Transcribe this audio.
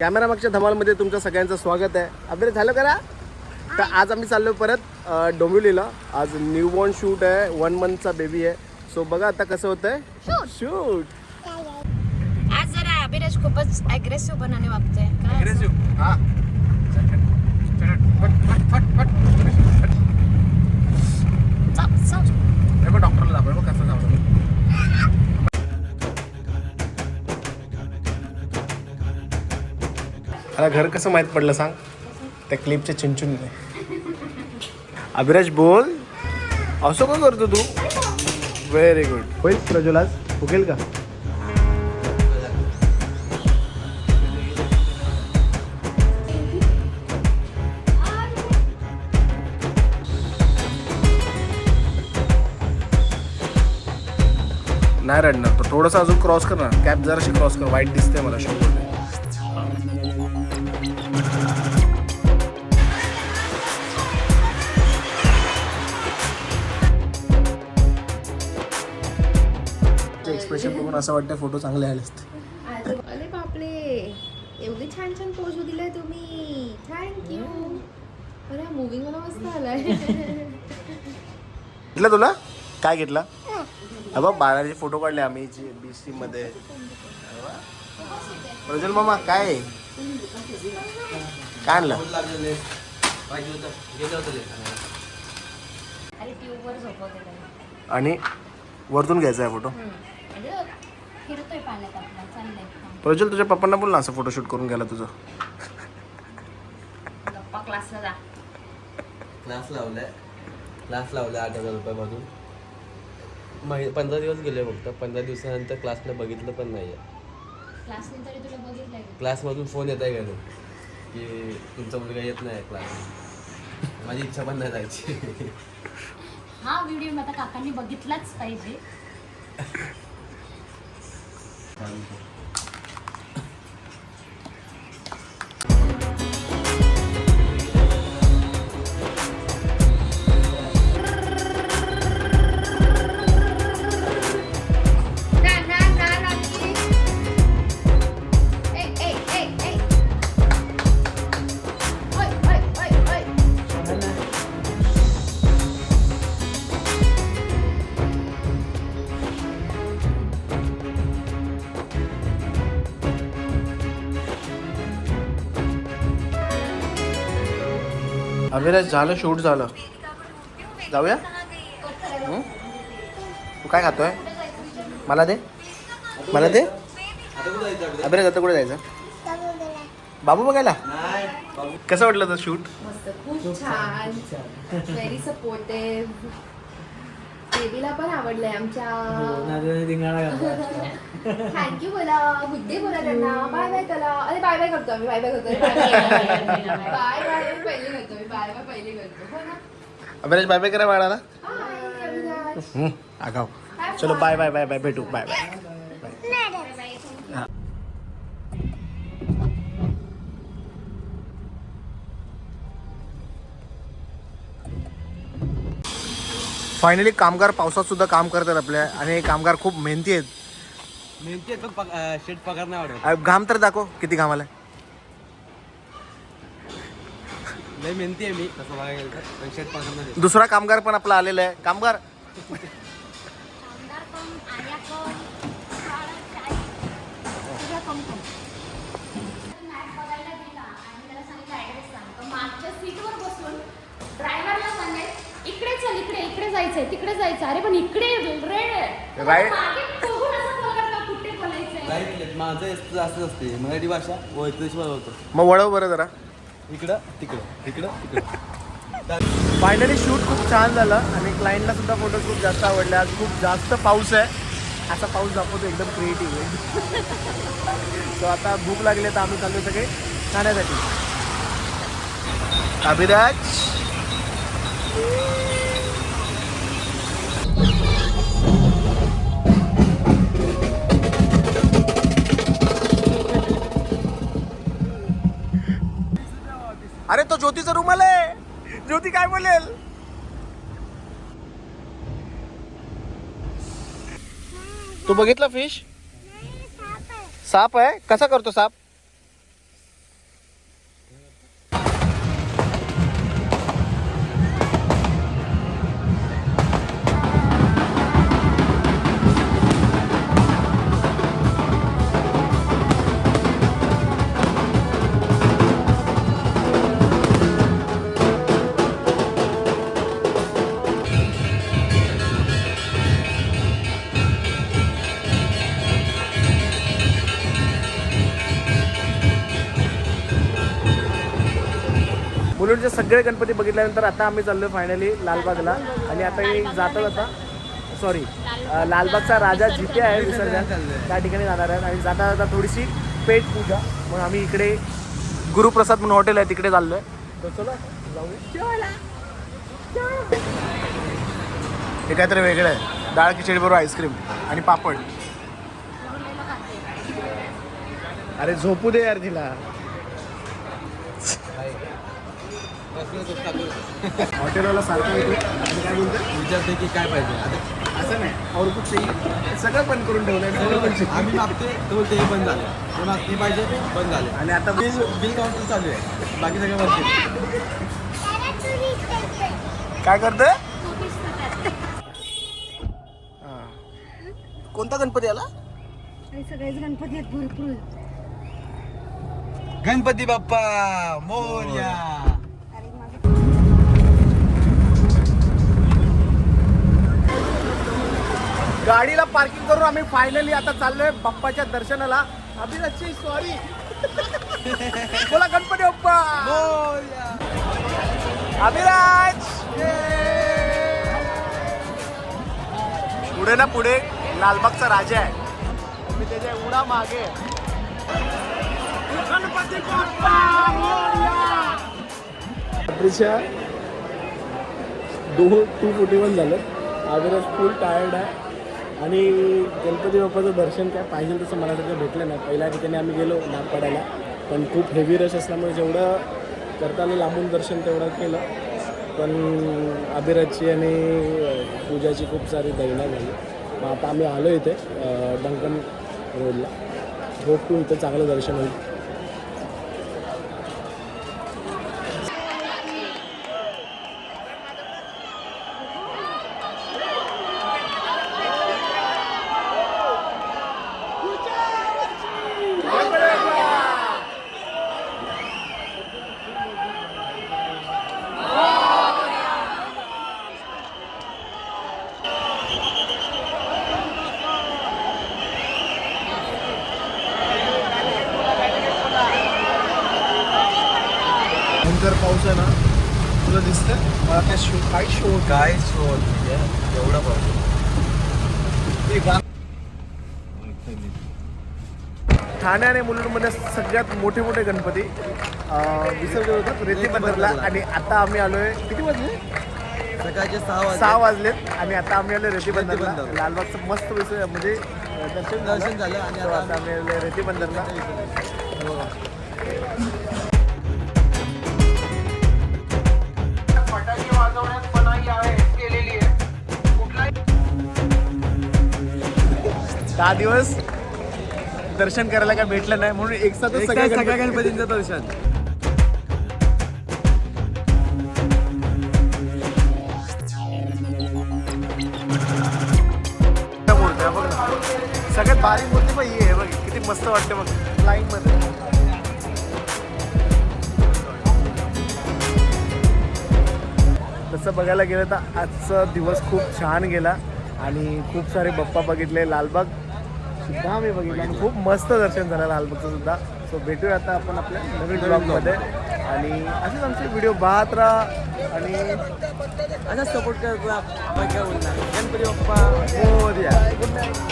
Camera मागच्या धमालमध्ये तुमच्या सगळ्यांचं स्वागत आहे. अभिरे झालं करा? तर आज आम्ही चाललो परत डोंबिवलीला. आज न्यूबॉर्न शूट आहे वन मंथचा बेबी आहे. सो बघा आता कसं होतंय. शूट आज जरा अभिराज खूपच अग्रेसिव्ह बनाने वागतोय. काय हा. डॉक्टरला दाखव बघ कसं जाऊ मला घर कसं माहीत पडलं सांग? त्या क्लिपच्या चिंचूनने अभिराज बोल. असं का करतो तू? व्हेरी गुड होईल प्रज्वल आज? फुकेल का? नाही रडणार तो थोडंसं अजून क्रॉस कर ना. कॅप जराशी क्रॉस कर. वाईट दिसते मला शंभर एक्सप्रेशन बघून असं वाटतं फोटो चांगले आले असते. अरे बापरे. एवढी छान छान पोज दिलाय तुम्ही. थँक्यू अरे मूवी मला मस्त आलाय. घेतला तुला? काय घेतला? बघ बाळाचे फोटो काढले आम्ही बी सी मध्ये. प्रज्वल मामा काय? काय आणलं. आणि वरतून घ्यायचा आहे फोटो म्हणजे फिरतोय पाण्यात आपला. चाललंय. प्रज्वल तुझ्या पप्पांना बोल ना असं फोटोशूट करून गेला तुझं. गप्पा क्लासला जा. क्लास लावलाय. क्लास लावलाय आठ हजार रुपयामधून. महि पंधरा दिवस गेले फक्त. पंधरा दिवसानंतर क्लासला बघितलं पण नाही आहे क्लासने तरी तुला बघितलंय का? क्लासमधून फोन येत आहे घरून की तुमचा मुलगा येत नाही क्लास माझी इच्छा पण नाही जायची. हा व्हिडिओ आता काकांनी बघितलाच पाहिजे. ना अभिराज झालं शूट झालं. जाऊया? हं? तू काय खातोय? मला दे. मला दे. अभिराज आता कुठे जायचं? बाबू बघायला? कसं वाटलं तर शूट? मस्त खूप छान. व्हेरी सपोर्टिव्ह बेबीला पण आवडलंय आमच्या. थँक्यू बोला. गुड्डे बोला त्यांना. बाय बाय करा. अरे बाय बाय करतो आम्ही. बाय बाय करतो. बाय बाय बाय बाय पहिली करतो. हो ना? अभिराज बाय बाय करा बाळाला. बाय अविनाश. हं, आगाव चलो बाय. बाय बाय बाय भेटू बाय बाय फायनली कामगार पावसात सुद्धा काम करतात आपल्या आणि हे कामगार खूप मेहनती आहेत. नेमके पण शेट पगार नाही वाढत. अ, घाम तर दाखव किती घाम आलाय. लय मेहनती आहे मी तसं बघायला गेलं तर. पण नाही. दुसरा कामगार पण आपला आलेला आहे. कामगार. कामगार पण आया पण बाळाची आई. तुझ्या कम कम. मॅप बघायला गेला आणि त्याला सांगितलं ऍड्रेस सांग. तो मागच्या सीटवर बसून ड्रायव्हरला सांगेल इकडे चल इकडे इकडे जायचंय तिकडे जायचं अरे पण इकडे रेड आहे Right. मागे बघून असं बघत का? कुठे बोलायचंय? राईट लेफ्ट माझं असंच असते मराठी भाषा ओळखीची होतो. मग वळव बरं जरा. इकडं तिकडं इकडं तिकडं. फायनली शूट खूप छान झालं आणि क्लायंटला सुद्धा फोटो खूप जास्त आवडले. आज खूप जास्त पाऊस आहे. असा पाऊस दाखवतो एकदम क्रिएटिव्ह आहे. सो आता भूक लागली तर आम्ही चाललो सगळे खाण्यासाठी. अभिराज. अरे तो ज्योतीचा रुमाल आहे. ज्योती काय बोलेल? तू बघितला फिश साप आहे? कसा करतो साप? मुलुंडचे सगळे गणपती बघितल्यानंतर आता आम्ही चाललो फायनली लालबागला. आणि आता हे जाता जाता सॉरी लालबागचा राजा जिथे आहे विसर्जन त्या ठिकाणी जाणार आहे. आणि जाता जाता थोडीशी पेट पूजा. मग आम्ही इकडे गुरुप्रसाद म्हणून हॉटेल आहे तिकडे चाललोय. तर चला जाऊया. हे काहीतरी वेगळं आहे. डाळ खिचडी बरोबर आईस्क्रीम आणि पापड. अरे झोपू दे यार तिला. हॉटेलवाला सारखं येतो आणि काय बोलतो विचारते की काय पाहिजे? आता असं नाही. और कुछ चाहिए सगळं बंद करून ठेवलंय. सगळं पण. आम्ही मागते तो बोलते हे बंद झालं. ते मागते पाहिजे ते बंद झाले. आणि आता बिल बिल काउंटर चालू आहे बाकी सगळं बंद केलं काय करतोय? कोणता गणपती आला? सगळेच गणपती आहेत भरपूर. गणपती बाप्पा मोर्या. गाडीला पार्किंग करून आम्ही फायनली आता चाललोय बाप्पाच्या दर्शनाला. अभिराजची सॉरी बोला गणपती बाप्पा. अभिराज पुढे ना पुढे लालबागचा राजा आहे. मी त्याच्या उडा मागे गणपती बाप्पा दोन टू फोर्टी वन झालं. अभिराज फुल टायर्ड आहे. आणि गणपती बाप्पाचं दर्शन काय पाहिजे तसं मला सगळं भेटलं नाही. पहिल्या ठिकाणी आम्ही गेलो नाग पडायला पण खूप हेवी रश असल्यामुळे जेवढं करताना लांबून दर्शन तेवढं केलं. पण अभिराजची आणि पूजाची खूप सारी दैना झाली. मग आता आम्ही आलो इथे डंकन रोडला होप इथं चांगलं दर्शन होईल. भयंकर पाऊस आहे ना तुला दिसतंय? मला काय शो काय शो काय शोध एवढा पाहिजे ठाणे आणि मुलुंडमध्ये सगळ्यात मोठे मोठे गणपती अं, विसर्जन होतात रेती बंदरला आणि आता आम्ही आलोय किती वाजले? सकाळचे सहा सहा वाजलेत आणि आता आम्ही आलोय रेती बंदरला बंदर. लालबागचं मस्त विसर्जन म्हणजे दर्शन दर्शन झालं आणि आता आम्ही आलोय रेती बंदरला दिवस दर्शन करायला काय भेटलं नाही म्हणून एक साथ काय सगळ्या गणपतींचं दर्शन. सगळ्यात बारीक मूर्ती पण ही आहे बघ किती मस्त वाटते बघ लाईन मध्ये. तसं बघायला गेलं तर आजचा दिवस खूप छान गेला आणि खूप सारे बप्पा बघितले लालबाग सुद्धा आम्ही बघितलं आणि खूप मस्त दर्शन झालं लालबागचं सुद्धा. सो भेटूया आता आपण आपल्या नवीन ब्लॉगमध्ये आणि असेच आमचे व्हिडिओ पाहत राहा आणि असा सपोर्ट करतो गणपती बाप्पा. मोरया.